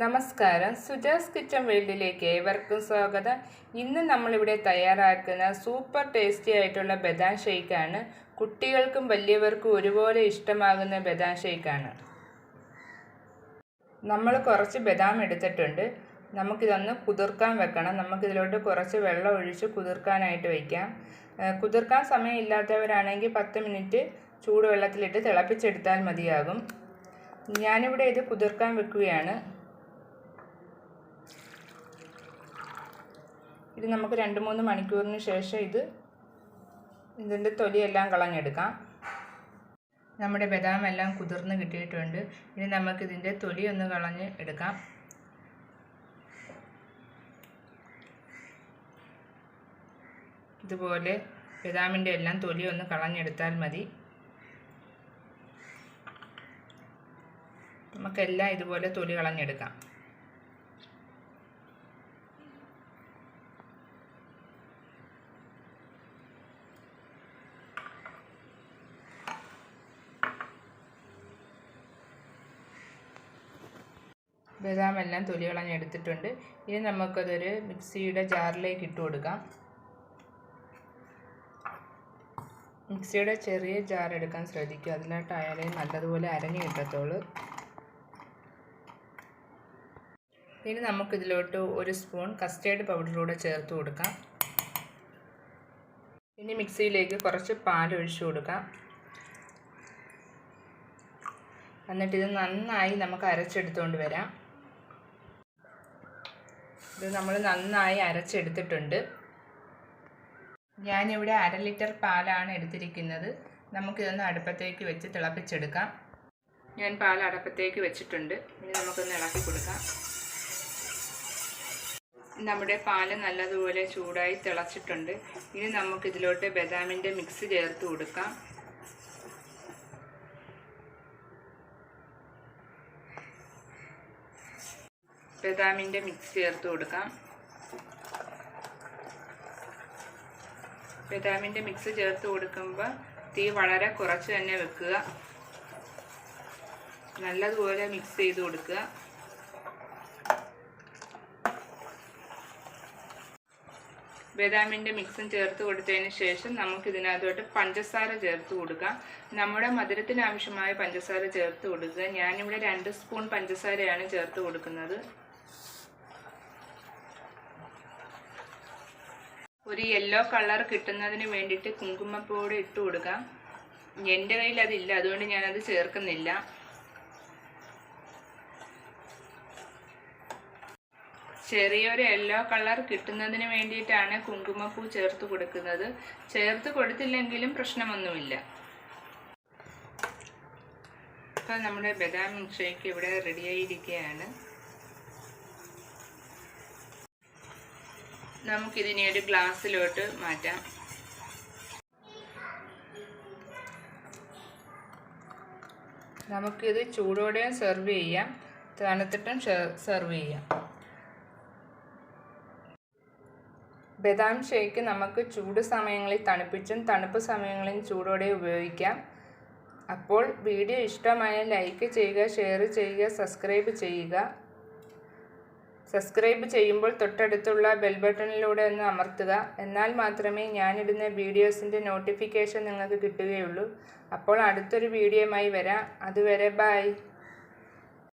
നമസ്കാരം. സുജാസ് കിച്ചൺ വേൾഡിലേക്ക് ഏവർക്കും സ്വാഗതം. ഇന്ന് നമ്മളിവിടെ തയ്യാറാക്കുന്ന സൂപ്പർ ടേസ്റ്റി ആയിട്ടുള്ള ബദാം ഷെയ്ക്കാണ്. കുട്ടികൾക്കും വലിയവർക്കും ഒരുപോലെ ഇഷ്ടമാകുന്ന ബദാം ഷെയ്ക്കാണ്. നമ്മൾ കുറച്ച് ബദാം എടുത്തിട്ടുണ്ട്. നമുക്കിതൊന്ന് കുതിർക്കാൻ വെക്കണം. നമുക്കിതിലോട്ട് കുറച്ച് വെള്ളം ഒഴിച്ച് കുതിർക്കാനായിട്ട് വയ്ക്കാം കുതിർക്കാൻ സമയമില്ലാത്തവരാണെങ്കിൽ പത്ത് മിനിറ്റ് ചൂടുവെള്ളത്തിലിട്ട് തിളപ്പിച്ചെടുത്താൽ മതിയാകും. ഞാനിവിടെ ഇത് കുതിർക്കാൻ വെക്കുകയാണ്. ഇത് നമുക്ക് രണ്ട് മൂന്ന് മണിക്കൂറിന് ശേഷം ഇത് ഇതിന്റെ തൊലിയെല്ലാം കളഞ്ഞെടുക്കാം. നമ്മുടെ ബദാം എല്ലാം കുതിർന്ന് കിട്ടിയിട്ടുണ്ട്. ഇനി നമുക്കിതിന്റെ തൊലി ഒന്ന് കളഞ്ഞ് എടുക്കാം. ഇതുപോലെ ബദാമിന്റെ എല്ലാം തൊലി ഒന്ന് കളഞ്ഞെടുത്താൽ മതി. നമുക്കെല്ലാം ഇതുപോലെ തൊലി കളഞ്ഞെടുക്കാം. ബദാം എല്ലാം തൊലി കളഞ്ഞെടുത്തിട്ടുണ്ട് ഇനി നമുക്കതൊരു മിക്സിയുടെ ജാറിലേക്ക് ഇട്ട് കൊടുക്കാം. മിക്സിയുടെ ചെറിയ ജാർ എടുക്കാൻ ശ്രദ്ധിക്കുക. അതിലോട്ടായാലേ നല്ലതുപോലെ അരഞ്ഞു കിട്ടത്തുള്ളൂ. ഇനി നമുക്കിതിലോട്ട് ഒരു സ്പൂൺ കസ്റ്റേർഡ് പൗഡർ കൂടെ ചേർത്ത് കൊടുക്കാം. ഇനി മിക്സിയിലേക്ക് കുറച്ച് പാൽ ഒഴിച്ചു കൊടുക്കാം. എന്നിട്ടിത് നന്നായി നമുക്ക് അരച്ചെടുത്തുകൊണ്ട് വരാം. ഇത് നമ്മൾ നന്നായി അരച്ചെടുത്തിട്ടുണ്ട്. ഞാനിവിടെ അര ലിറ്റർ പാലാണ് എടുത്തിരിക്കുന്നത്. നമുക്കിതൊന്ന് അടുപ്പത്തേക്ക് വെച്ച് തിളപ്പിച്ചെടുക്കാം. ഞാൻ പാൽ അടുപ്പത്തേക്ക് വെച്ചിട്ടുണ്ട്. ഇനി നമുക്കൊന്ന് ഇളക്കി കൊടുക്കാം. നമ്മുടെ പാൽ നല്ലതുപോലെ ചൂടായി തിളച്ചിട്ടുണ്ട്. ഇനി നമുക്കിതിലോട്ട് ബദാമിന്റെ മിക്സ് ചേർത്ത് കൊടുക്കാം. ബദാമിന്റെ മിക്സ് ചേർത്ത് കൊടുക്കാം. ബദാമിന്റെ മിക്സ് ചേർത്ത് കൊടുക്കുമ്പോൾ തീ വളരെ കുറച്ച് തന്നെ വെക്കുക. നല്ലതുപോലെ മിക്സ് ചെയ്ത് കൊടുക്കുക. ബദാമിന്റെ മിക്സും ചേർത്ത് കൊടുത്തതിന് ശേഷം നമുക്ക് ഇതിനകത്തോട്ട് പഞ്ചസാര ചേർത്ത് കൊടുക്കാം. നമ്മുടെ മധുരത്തിന് ആവശ്യമായ പഞ്ചസാര ചേർത്ത് കൊടുക്കുക. ഞാനിവിടെ രണ്ട് സ്പൂൺ പഞ്ചസാരയാണ് ചേർത്ത് കൊടുക്കുന്നത്. ഒരു യെല്ലോ കളർ കിട്ടുന്നതിന് വേണ്ടിയിട്ട് കുങ്കുമപ്പൂടെ ഇട്ട് കൊടുക്കാം. എന്റെ കയ്യിൽ അതില്ല അതുകൊണ്ട് ഞാനത് ചേർക്കുന്നില്ല. ചെറിയൊരു യെല്ലോ കളർ കിട്ടുന്നതിന് വേണ്ടിയിട്ടാണ് കുങ്കുമപ്പൂ ചേർത്ത് കൊടുക്കുന്നത്. ചേർത്ത് കൊടുത്തില്ലെങ്കിലും പ്രശ്നമൊന്നുമില്ല. ഇപ്പം നമ്മുടെ ബദാം ഷേക്ക് ഇവിടെ റെഡിയായിരിക്കുകയാണ് നമുക്കിതിനെ ഒരു ഗ്ലാസ്സിലോട്ട് മാറ്റാം. നമുക്കിത് ചൂടോടെയും സെർവ് ചെയ്യാം. തണുത്തിട്ടും സെർവ് ചെയ്യാം. ബദാം ഷേക്ക് നമുക്ക് ചൂട് സമയങ്ങളിൽ തണുപ്പിച്ചും തണുപ്പ് സമയങ്ങളിൽ ചൂടോടെ ഉപയോഗിക്കാം. അപ്പോൾ വീഡിയോ ഇഷ്ടമായ ലൈക്ക് ചെയ്യുക ഷെയർ ചെയ്യുക സബ്സ്ക്രൈബ് ചെയ്യുക. സബ്സ്ക്രൈബ് ചെയ്യുമ്പോൾ തൊട്ടടുത്തുള്ള ബെൽ ബട്ടണിലൂടെ ഒന്ന് അമർത്തുക. എന്നാൽ മാത്രമേ ഞാനിടുന്ന വീഡിയോസിന്റെ നോട്ടിഫിക്കേഷൻ നിങ്ങൾക്ക് കിട്ടുകയുള്ളൂ. അപ്പോൾ അടുത്തൊരു വീഡിയോയുമായി വരാം. അതുവരെ ബായ്